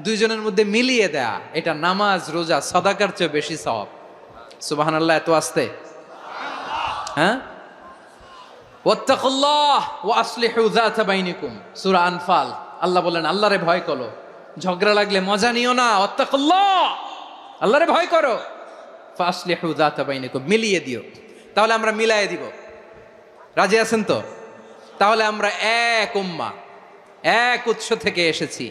দুইজনের মধ্যে মিলিয়ে দেয়া, এটা নামাজ, রোজা, সদাকার চেয়ে বেশি সওয়াব। সুবহানাল্লাহ, এত আসতে? হ্যাঁ? সূরা আনফাল। আল্লাহ বলেন, আল্লাহরে ভয় করো। ঝগড়া লাগলে মজা নিও না, ওয়াত্তাকুল্লাহ। আল্লাহরে ভয় করো। ফাসলিহু যাতা বাইনিকুম, মিলিয়ে দিও। তাহলে আমরা মিলায়ে দিব। রাজি আছেন তো? তাহলে আমরা এক উম্মা, এক উৎস থেকে এসেছি।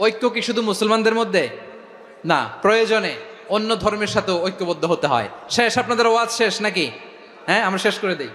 ঐক্য কি শুধু মুসলমানদের মধ্যে? না, প্রয়োজনে অন্য ধর্মের সাথেও ঐক্যবদ্ধ হতে হয়। শেষ, আপনাদের ওয়াজ শেষ নাকি? হ্যাঁ আমরা শেষ করে দিই।